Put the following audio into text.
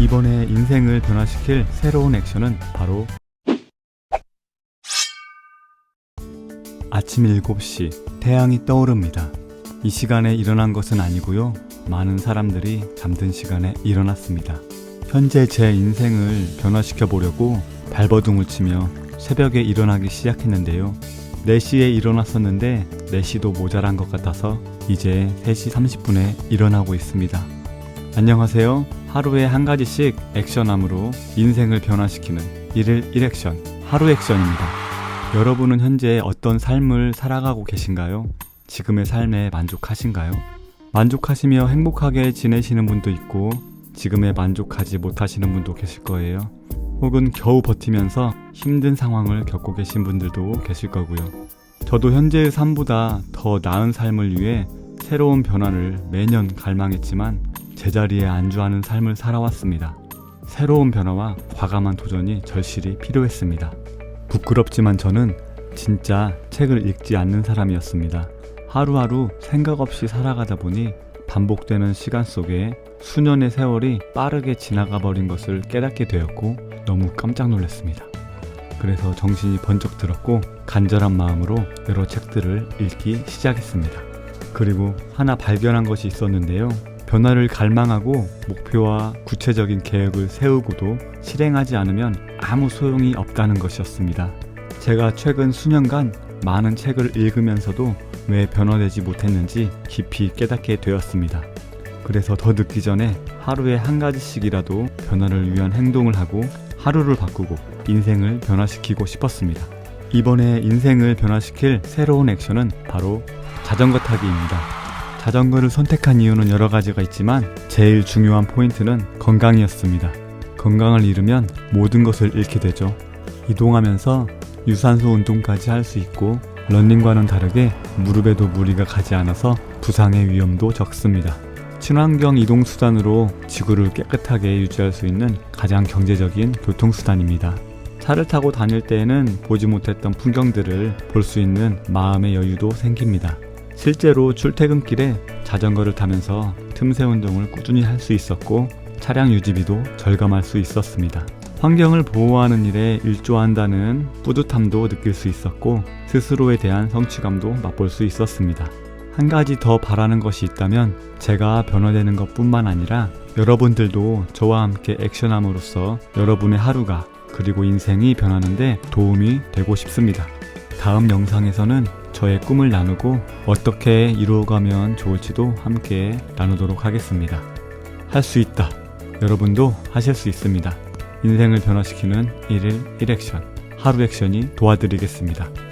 이번에 인생을 변화시킬 새로운 액션은 바로 아침 7시 태양이 떠오릅니다. 이 시간에 일어난 것은 아니고요. 많은 사람들이 잠든 시간에 일어났습니다. 현재 제 인생을 변화시켜 보려고 발버둥을 치며 새벽에 일어나기 시작했는데요. 4시에 일어났었는데 4시도 모자란 것 같아서 이제 3시 30분에 일어나고 있습니다. 안녕하세요. 하루에 한 가지씩 액션함으로 인생을 변화시키는 일일 1액션 하루 액션입니다. 여러분은 현재 어떤 삶을 살아가고 계신가요? 지금의 삶에 만족하신가요? 만족하시며 행복하게 지내시는 분도 있고 지금에 만족하지 못하시는 분도 계실 거예요. 혹은 겨우 버티면서 힘든 상황을 겪고 계신 분들도 계실 거고요. 저도 현재의 삶보다 더 나은 삶을 위해 새로운 변화를 매년 갈망했지만 제자리에 안주하는 삶을 살아왔습니다. 새로운 변화와 과감한 도전이 절실히 필요했습니다. 부끄럽지만 저는 진짜 책을 읽지 않는 사람이었습니다. 하루하루 생각 없이 살아가다 보니 반복되는 시간 속에 수년의 세월이 빠르게 지나가 버린 것을 깨닫게 되었고 너무 깜짝 놀랐습니다. 그래서 정신이 번쩍 들었고 간절한 마음으로 여러 책들을 읽기 시작했습니다. 그리고 하나 발견한 것이 있었는데요. 변화를 갈망하고 목표와 구체적인 계획을 세우고도 실행하지 않으면 아무 소용이 없다는 것이었습니다. 제가 최근 수년간 많은 책을 읽으면서도 왜 변화되지 못했는지 깊이 깨닫게 되었습니다. 그래서 더 늦기 전에 하루에 한 가지씩이라도 변화를 위한 행동을 하고 하루를 바꾸고 인생을 변화시키고 싶었습니다. 이번에 인생을 변화시킬 새로운 액션은 바로 자전거 타기입니다. 자전거를 선택한 이유는 여러 가지가 있지만 제일 중요한 포인트는 건강이었습니다. 건강을 잃으면 모든 것을 잃게 되죠. 이동하면서 유산소 운동까지 할 수 있고 런닝과는 다르게 무릎에도 무리가 가지 않아서 부상의 위험도 적습니다. 친환경 이동 수단으로 지구를 깨끗하게 유지할 수 있는 가장 경제적인 교통 수단입니다. 차를 타고 다닐 때에는 보지 못했던 풍경들을 볼 수 있는 마음의 여유도 생깁니다. 실제로 출퇴근길에 자전거를 타면서 틈새 운동을 꾸준히 할 수 있었고 차량 유지비도 절감할 수 있었습니다. 환경을 보호하는 일에 일조한다는 뿌듯함도 느낄 수 있었고 스스로에 대한 성취감도 맛볼 수 있었습니다. 한 가지 더 바라는 것이 있다면 제가 변화되는 것 뿐만 아니라 여러분들도 저와 함께 액션함으로써 여러분의 하루가 그리고 인생이 변하는데 도움이 되고 싶습니다. 다음 영상에서는 저의 꿈을 나누고 어떻게 이루어가면 좋을지도 함께 나누도록 하겠습니다. 할 수 있다. 여러분도 하실 수 있습니다. 인생을 변화시키는 1일 1액션, 하루 액션이 도와드리겠습니다.